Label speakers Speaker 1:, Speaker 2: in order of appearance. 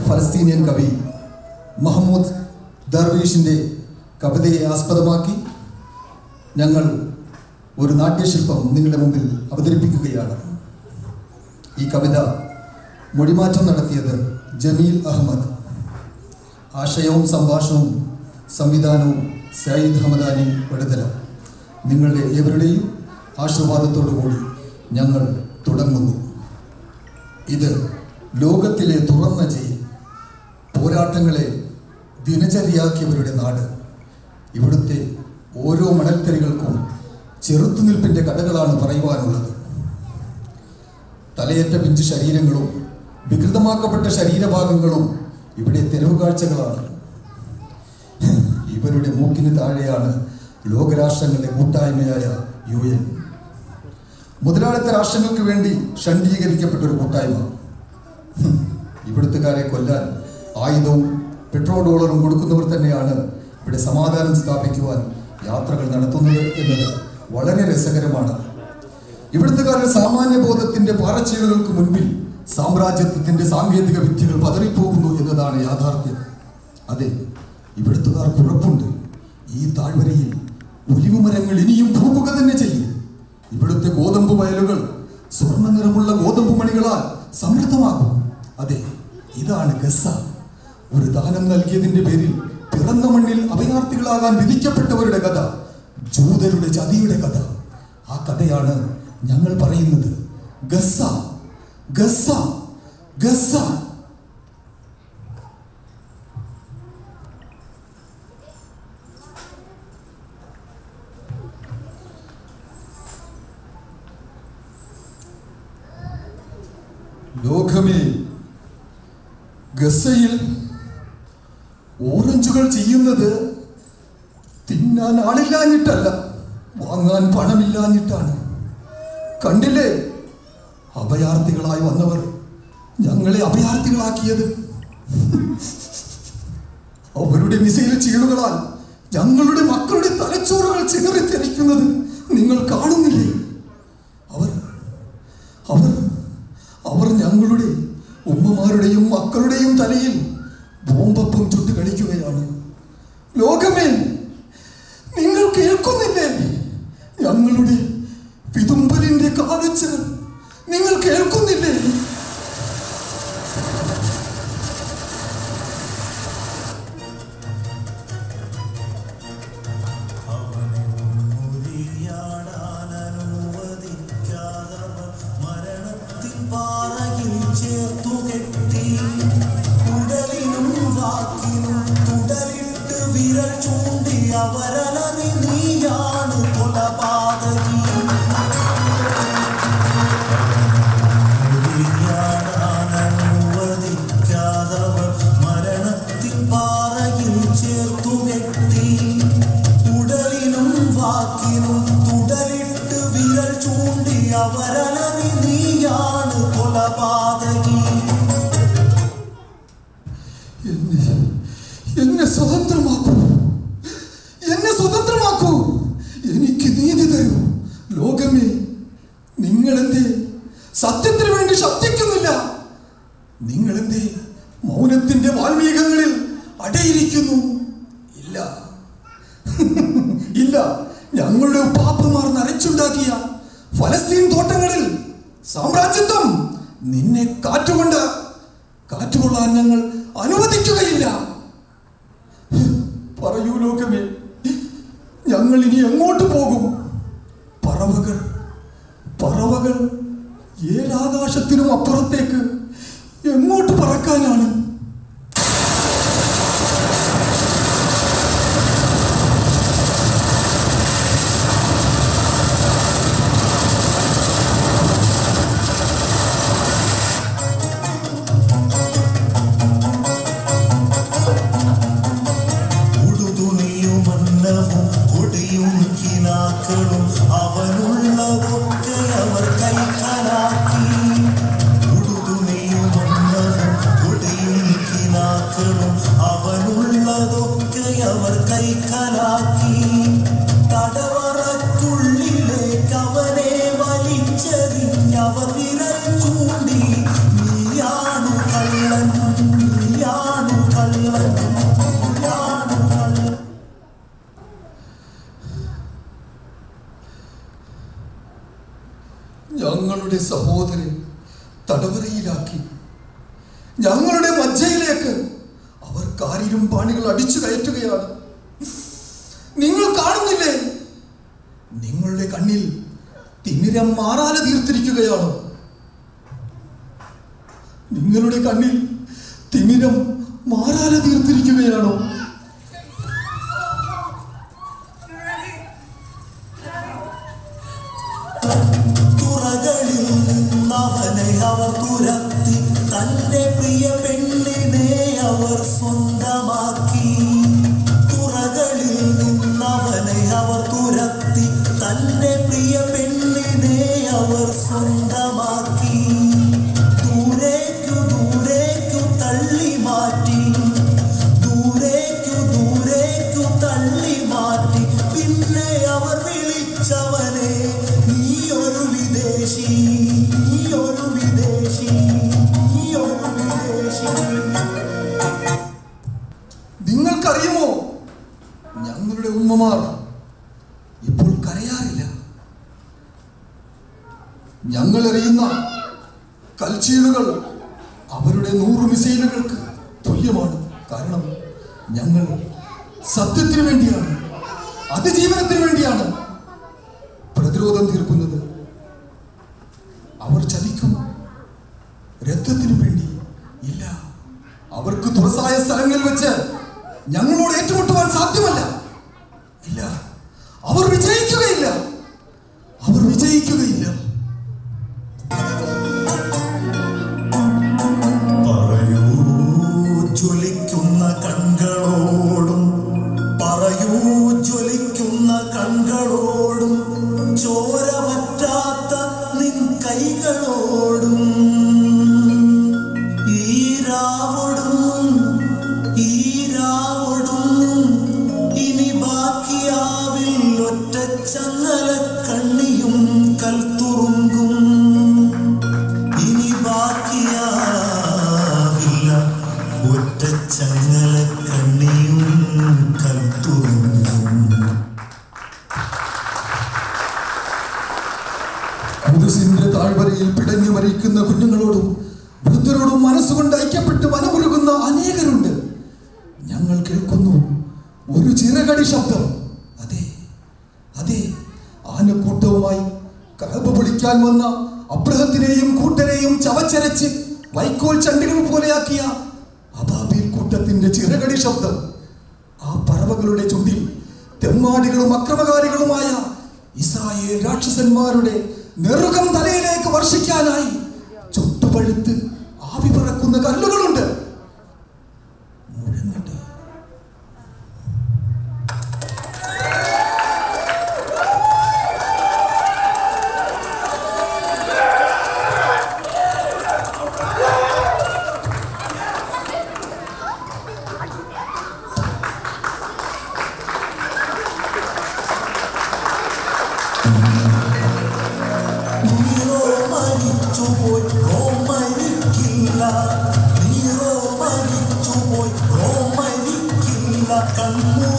Speaker 1: Palestinian കവി മഹമ്മൂദ് ദർവീഷിന്റെ കവിതയെ ആസ്പദമാക്കി ഞങ്ങൾ ഒരു നാട്യശില്പം നിങ്ങളുടെ മുമ്പിൽ അവതരിപ്പിക്കുകയാണ്. ഈ കവിത മൊഴിമാറ്റം നടത്തിയത് ജമീൽ അഹമ്മദ്. ആശയവും സംഭാഷണവും സംവിധാനവും സയ്യിദ് ഹമദാനി വെടുതല നിങ്ങളുടെ ഏവരുടെയും ആശീർവാദത്തോടു കൂടി ഞങ്ങൾ തുടങ്ങുന്നു. ഇത് ലോകത്തിലെ തുറന്ന ജയിൽ. പോരാട്ടങ്ങളെ ദിനചര്യയാക്കിയവരുടെ നാട്. ഇവിടുത്തെ ഓരോ മണൽത്തരികൾക്കും ചെറുത്തുനിൽപ്പിന്റെ കഥകളാണ് പറയുവാനുള്ളത്. തലയേറ്റ പിഞ്ച് ശരീരങ്ങളും വികൃതമാക്കപ്പെട്ട ശരീരഭാഗങ്ങളും ഇവിടെ തെരുവ് കാഴ്ചകളാണ് ഇവരുടെ മൂക്കിന് താഴെയാണ് ലോകരാഷ്ട്രങ്ങളുടെ കൂട്ടായ്മയായ യു എൻ. മുതലാളിത്ത രാഷ്ട്രങ്ങൾക്ക് വേണ്ടി ഷണ്ഡീകരിക്കപ്പെട്ട ഒരു കൂട്ടായ്മ. ഇവിടുത്തുകാരെ കൊല്ലാൻ ആയുധവും പെട്രോൾ ഡോളറും കൊടുക്കുന്നവർ തന്നെയാണ് ഇവിടെ സമാധാനം സ്ഥാപിക്കുവാൻ യാത്രകൾ നടത്തുന്നത് എന്നത് വളരെ രസകരമാണ്. ഇവിടുത്തുകാരുടെ സാമാന്യ ബോധത്തിന്റെ പാറച്ചീളുകൾക്ക് മുൻപിൽ സാമ്രാജ്യത്വത്തിന്റെ സാങ്കേതിക വിദ്യകൾ പതറിപ്പോകുന്നു എന്നതാണ് യാഥാർത്ഥ്യം. അതെ ഇവിടുത്തുകാർക്ക് ഉറപ്പുണ്ട്. ഈ താഴ്വരയിൽ ഒലിവ് മരങ്ങൾ ഇനിയും പൂക്കുക തന്നെ ചെയ്യും. ഇവിടുത്തെ ഗോതമ്പ് വയലുകൾ സ്വർണ നിറമുള്ള ഗോതമ്പ് മണികളാൽ സമൃദ്ധമാകും. അതെ ഇതാണ് ഗസ ഒരു ദാനം നൽകിയതിന്റെ പേരിൽ പിറന്ന മണ്ണിൽ അഭയാർത്ഥികളാകാൻ വിധിക്കപ്പെട്ടവരുടെ കഥ ജൂതരുടെ ചതിയുടെ കഥ. ആ കഥയാണ് ഞങ്ങൾ പറയുന്നത്. ഗസ ഗസ ഗസ ലോകമേ ഗസയിൽ ഓറഞ്ചുകൾ ചെയ്യുന്നത് തിന്നാൻ ആളില്ലാഞ്ഞിട്ടല്ല വാങ്ങാൻ പണമില്ലാഞ്ഞിട്ടാണ്. കണ്ടില്ലേ? അഭയാർത്ഥികളായി വന്നവർ ഞങ്ങളെ അഭയാർത്ഥികളാക്കിയത്. അവരുടെ മിസൈൽ ചീളുകളാൽ ഞങ്ങളുടെ മക്കളുടെ തലച്ചോറുകൾ ചിതറിത്തെറിക്കുന്നത് നിങ്ങൾ കാണുന്നില്ലേ?
Speaker 2: നീയാണ്
Speaker 1: എന്നെ എന്നെ എന്നെ സ്വതന്ത്രമാക്കൂ. എനിക്ക് നീതി തരൂ. ലോകമേ നിങ്ങളെന്തേ സത്യത്തിന് വേണ്ടി ശബ്ദിക്കുന്നില്ല. നിങ്ങളെന്തേ മൗനത്തിന്റെ വാൽമീകങ്ങളിൽ അടയിരിക്കുന്നു. കാറ്റുകൊണ്ട് കാറ്റുകൊള്ളാൻ ഞങ്ങൾ അനുവദിക്കുകയില്ല. പറയൂ ലോകമേ ഞങ്ങൾ ഇനി എങ്ങോട്ട് പോകും? പറവകൾ പറവകൾ ഏലാകാശത്തിനും അപ്പുറത്തേക്ക്
Speaker 2: 这路好混。സഹോദരൻ തടവറയിലാക്കി.
Speaker 1: ഞങ്ങളുടെ മജ്ജയിലേക്ക് അവർ കാരിരുമ്പാണികൾ അടിച്ചു കയറ്റുകയാണ്. നിങ്ങൾ കാണുന്നില്ലേ? നിങ്ങളുടെ കണ്ണിൽ തിമിരം മാറാതെ തീർത്തിരിക്കുകയാണ്. നിങ്ങളുടെ കണ്ണിൽ തിമിരം മാറാതെ തീർത്തിരിക്കുകയാണോ? ഉമ്മമാർ ഇപ്പോൾ കരയാറില്ല. ഞങ്ങൾ എറിയുന്ന കൽച്ചീലുകൾ അവരുടെ നൂറ് മിസൈലുകൾക്ക് തുല്യമാണ്. കാരണം ഞങ്ങൾ സത്യത്തിന് വേണ്ടിയാണ് അതിജീവനത്തിന് വേണ്ടിയാണ് പ്രതിരോധം തീർക്കുന്നത്.
Speaker 2: ചങ്ങല കണ്ണിയും കൽത്തുറുങ്കും
Speaker 1: കുതിസിന്റെ താഴ്വരയിൽ പിടഞ്ഞു മരിക്കുന്ന കുഞ്ഞുങ്ങളോടും വൃദ്ധരോടും മനസ്സുകൊണ്ട് ഐക്യപ്പെട്ട് വനമുരുകുന്ന അനേകരുണ്ട്. ഞങ്ങൾ കേൾക്കുന്നു ഒരു ചിറകടി ശബ്ദം. അതെ അതെ ആനക്കൂട്ടവുമായി കലബ് പൊളിക്കാൻ വന്ന അബ്രഹത്തിനെയും കൂട്ടരെയും ചവച്ചരച്ച് വൈക്കോൽ ചണ്ടികൾ പോലെയാക്കിയ കൂട്ടത്തിന്റെ ചിറകടി ശബ്ദം. ആ പറവകളുടെ ചുണ്ടിൽ തെമ്മാടികളും അക്രമകാരികളുമായ ഇസ്രായേൽ രാക്ഷസന്മാരുടെ നെറുകം തലയിലേക്ക് വർഷിക്കാനായി ചുട്ടുപഴുത്ത് ആവി പറക്കുന്ന കല്ലുകളുണ്ട്.
Speaker 2: Thank you.